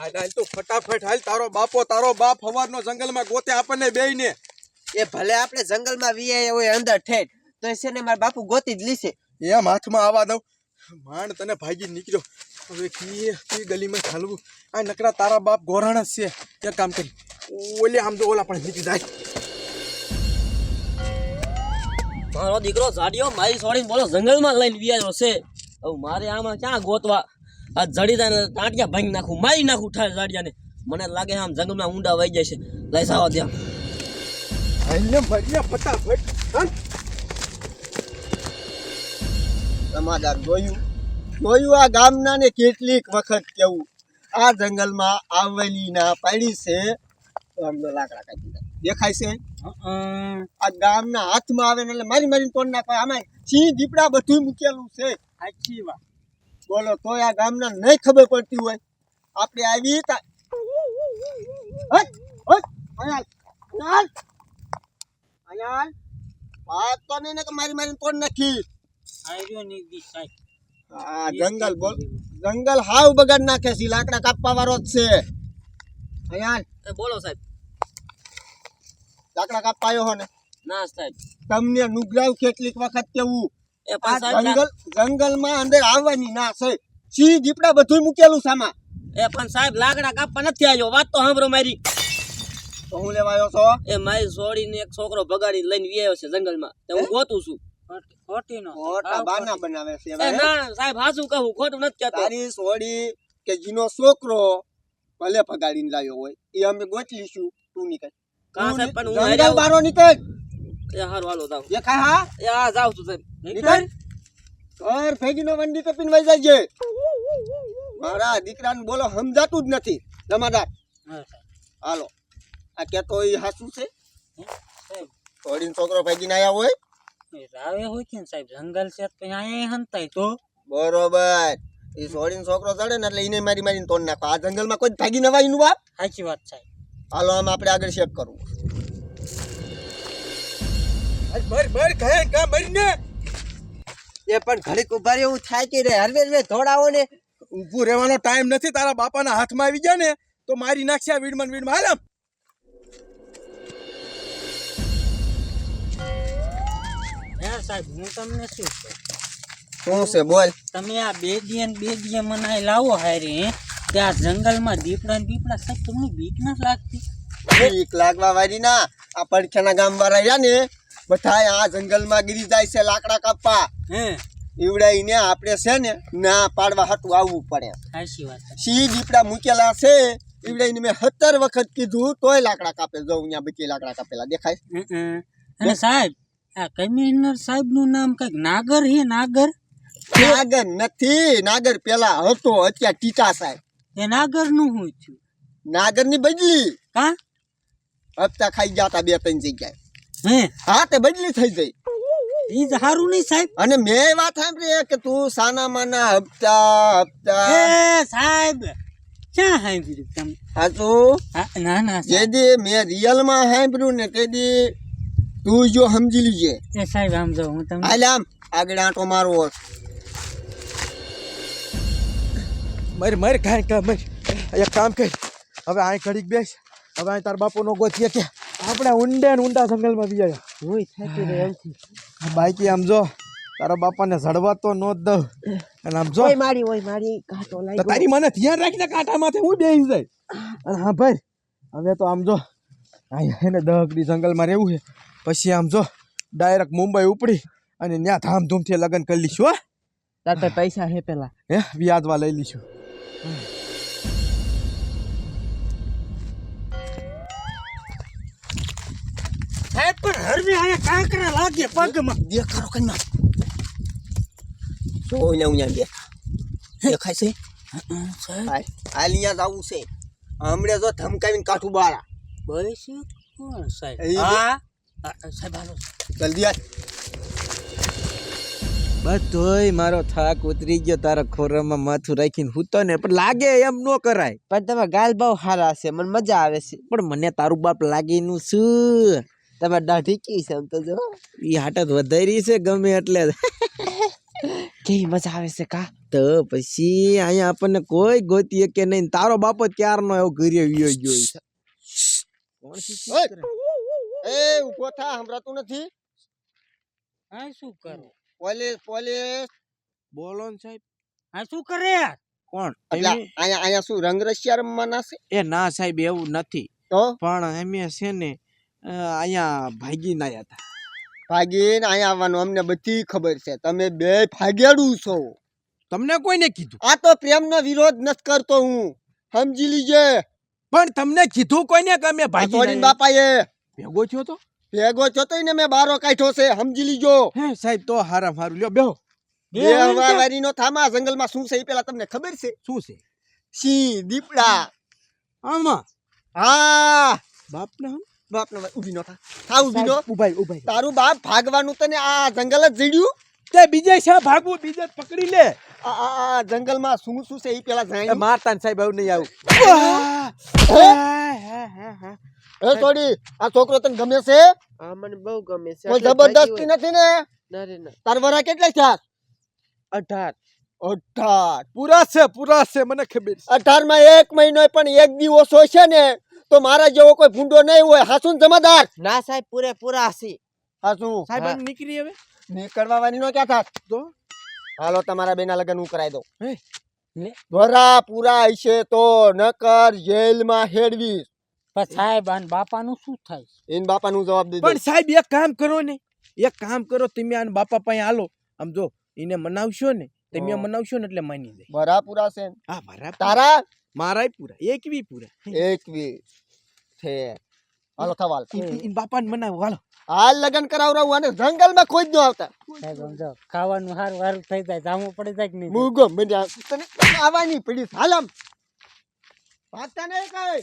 હાલ હાલ તું ફટાફટ હાલ તારો બાપો તારો બાપ હવારનો જંગલમાં ગોતે આપણને બેયને. એ ભલે આપણે જંગલમાં વીઆઈ હોય અંદર ઠેઠ તો એ છે ને મારા બાપુ ગોતી જ લીશે. એમ હાથમાં આવવા દઉં. માંડ તને ભાગી નીકળ્યો. હવે કીએ કી ગલીમાં ચાલવું? આ નકરા તારા બાપ ગોરાણ જ છે. એક કામ કરી. ઓલે આમ તો ઓલા પણ નીકળી જાય. મારો દીકરો ઝાડિયો મારી છોડીને બોલો જંગલમાં લઈને વિયાયો છે. હવે મારે આમાં ક્યાં ગોતવા? આ જડીદાને ટાંટિયા ભાંગી નાખું મારી નાખું ઠાર જાડિયાને. મને લાગે આમ જંગલમાં ઊંડા વહી જશે. લઈ જાવ ત્યાં. હાલને મરીયા ફટાફટ હાલ. જોયું જોયું આ ગામના ને કેટલીક વખત કેવું આ જંગલમાં આવેલી ના પાડી છે. લાકડા કાઢી દીધા. દેખાય છે? આ ગામના હાથમાં આવે ને એટલે મારી મારી તોડ નાખે? આમાં સિંહ દીપડા બધું મૂકેલું છે. સાચી વાત. બોલો તોય આ ગામના નહીં ખબર પડતી હોય. આપણે આવી તા તો મારી મારી તોડ નાખી. આ જંગલ બોલ જંગલ હાવ બગાડ નાખે છે લાકડા કાપવા વાળો જ છે. અહીંયા એ બોલો સાહેબ. લાકડા કાપવા આવ્યો હો ને. ના સાહેબ. તમને નુગરાવ કેટલીક વખત કેવું? જંગલ જંગલમાં અંદર આવવાની ના છે. સિંહ દીપડા બધું મૂકેલું સામા એ પણ સાહેબ લાકડા કાપવા નથી આવ્યો. વાત તો સાંભળો મારી. તો હું લેવા આવ્યો છો? એ મારી છોડીને એક છોકરો બગાડી લઈને વ્યાયો છે જંગલમાં. તો હું ગોતું છું. ખોટા બાના બનાવે છે ના સાહેબ હાસું કહું ખોટું નથી કહેતો. તારી સોડી કે જીનો છોકરો ભલે પગાડીને લાવ્યો હોય એ અમે ગોચલીશું તું નીકળ. કાં સાહેબ પણ હું બારો નીકળ. એ હારું હાલો જાવ હા? એ હા જાવ છું સાહેબ. નીકળ. ઘર ભેગીનો વંડી તો પીને જાય મારા દીકરાને બોલો સમજાતું જ નથી. જમાદાર. હાલો. આ કેતો એ હાસું છે? થોડીને છોકરો ભેગીને આવ્યા હોય? રાવે હોય કે સાહેબ? જંગલ છે તો અહીંયા હંતાય તો. બરોબર. એ છોડીને છોકરો ચડે ને એટલે એને મારી મારીને તોડ નાખો. આ જંગલમાં કોઈ ભાગી નવાયનું બાપ? સાચી વાત સાહેબ. હાલો આમ આપણે આગળ શેક કરવું મર મર કહે કા મરીને. એ પણ ઘડીક ઊભા રહે એવું થાય કે રે? હરવે હરવે દોડાવો ને. ઊભું રહેવાનો ટાઈમ નથી તારા બાપાના હાથમાં આવી ગયા ને તો મારી નાખશે આ વીડમાં ને વીડમાં હાલ. સાહેબ હું તમને શું શું છે બોલ. તમે આ બે દિયે ને બે દિયે મને લાવો હારી હે? ત્યાં જંગલમાં દીપડા દીપડા સાહેબ તમને બીક નથી લાગતી? બીક લાગવા વાળી ના આ પડખ્યાના ગામ વાળા રહ્યા ને બધા આ જંગલમાં ગીરી જાય છે લાકડા કાપવા. હે. ઈવડાઈને આપણે છે ને ના પાડવા હાટું આવવું પડે. સી દીપડા મૂકેલા છે? ઈવડાઈને મેં સત્તર વખત કીધું તોય લાકડા કાપે. જો અહીંયા બચી લાકડા કાપેલા દેખાય. અને સાહેબ આ કમિશનર સાહેબનું નામ કંઈક નાગર હે નાગર? નાગર નથી. નાગર પેલા હતો અત્યારે ટીટા સાહેબ. એ નાગરનું હું થયું નાગરની બદલી. કા? હપ્તા ખાઈ ગયા હતા બે ત્રણ જગ્યાએ. હે. હા તે બદલી થઈ ગઈ. ઈ જ સારું નહીં સાહેબ. અને મેં એ વાત સાંભળી કે તું સાના માના હપ્તા હપ્તા એ સાહેબ. ક્યાં સાંભળ્યું તમે? હાચું હા, ના ના જે સાહેબ. દી મેં રિયલમાં સાંભળ્યું ને તે દી તું જો સમજી લીજે. એ સાહેબ આમ જો હું તમને હાલ આમ આગળ આંટો મારવો મર મર કાંઈ કા મર. એક કામ કર. હવે અહીં ઘડીક બેસ. હવે અહીં તાર બાપુનો ગોતીએ કે. આપણે ઊંડે ને ઊંડા જંગલમાં બી આવ્યા હોય થાકી રે એમથી. બાઈકી આમ જો તારા બાપાને જડવા તો નો દ દઉં. અને આમ જો ઓય મારી ઓય મારી કાંટો તો તારી મને ધ્યાન રાખીને કાંટામાંથી હું બેહી જાય. અને હા ભાઈ હવે તો આમ જો અહીંયા એને દહકડી જંગલમાં રહેવું છે. પછી આમ જો ડાયરેક્ટ મુંબઈ ઉપડી અને ત્યાં ધામધૂમથી લગ્ન કરી લઈશું હો. તાર પૈસા હે પેલા. હે વ્યાજવા લઈ લઈશું. હરવે આયા કાંકરા લાગે પગમાં. દેખાડો કઈ માં જો ને અહીંયા દેખા? દેખાય છે? આલિયા જવું છે. હમણે જો ધમકાવીને કાઠું બાળા. બસ કોણ સાહેબ? હા? સાહેબ હાલો. જલ્દી હાલ. બધોય મારો થાક ઉતરી ગયો તારા ખોરામાં માથું રાખીને હૂતો ને પણ લાગે એમ ન કરાય. પણ તમે ગાલ બહુ સારા છે મને મજા આવે છે. પણ મને તારું બાપ લાગીનું શું તમે દાઢી કી છે તો જો. ઈ હાટત વધારી છે ગમે એટલે. કેવી મજા આવે છે કા? તો પછી અહીંયા આપણને કોઈ ગોતી કે નહીં. તારો બાપો ક્યારનો એવો ઘરે વિયો ગયો છે. કોણ એ ઊભો થા સંભળાતું નથી? આ શું કરો? Police police. બોલો ને સાહેબ. આ શું કરે? કોણ? અહીંયા અહીંયા શું રંગરસિયા રમવાના છે? એ ના સાહેબ એવું નથી. તો? પણ અમે છે ને અહીંયા ભાગી ના હતા. ભાગીને અહીંયા આવવાનું અમને બધી ખબર છે. તમે બે ભાગેડું છો. તમને કોઈને કીધું? આ તો પ્રેમનો વિરોધ નથી કરતો હું. સમજી લીજે. પણ તમને કીધું કોઈને કે અમે ભાગી બાપાએ. ભેગો થયો તો? ભેગો છો તો ને મેં બારો કાઢ્યો છે. સમજી લીજો. હે સાહેબ તો હારા હારું. લ્યો બેહો. બે બે નો વારીનો થામા જંગલમાં શું છે એ પેલા તમને ખબર છે? શું છે? સિંહ દીપડા. આમાં? હા. બાપ ને હમ? બાપ ને ઊભી નો થા. થા ઊભી નો ઉભાઈ ઉભાઈ તારું બાપ ભાગવાનું તને આ જંગલ જ જડ્યું તે બીજે છે ભાગવું? બીજે પકડી લે. આ આ જંગલમાં શું શું છે એ પેલા જાણી? મારતા ને સાહેબ આવું નહીં આવું. એ છોડી આ છોકરો તને ગમે છે? આ મને બહુ ગમે છે. કોઈ જબરદસ્તી નથી ને? ના રે ના. તાર વરા કેટલા છે અઢાર. અઢાર. પૂરા છે પૂરા છે મને ખબર છે. અઢારમાં એક મહિનો પણ એક દિવસ હોય છે ને તો મારા જેવો કોઈ ફૂંડો નહીં હોય. હાસુન જમાદાર? ના સાહેબ પૂરે પૂરા છે હાસુ સાહેબ નીકળી હવે? નીકળવા વાની નો ક્યાં થાત તો? હાલો તમારા બેના લગન હું કરાવી દઉં? વરા પૂરા હશે તો નકર જેલમાં હેડવીશ પણ સાહેબ આન બાપાનું શું થાય? એન બાપાનું જવાબ દેજો પણ સાહેબ એક કામ કરો ને. એક કામ કરો તમે આને બાપા પાસે હાલો. આમ જો એને મનાવશો ને તમે મનાવશો ને એટલે માની જાય. વરા પૂરા છે હા તારા મારાય પૂરા એકવી પૂરા. એકવીસ છે. હાલો થવાલ બાપાને મનાવો હાલો. હાલ લગ્ન કરાવરાવું અને જંગલમાં કોઈ જ ન આવતા. ખાવાનું સારું હારું થઈ જાય જામું પડી જાય કે નહીં? મૂગો મને તને આવવાની પડી હાલ આમ. ભાગતા નહીં કઈ.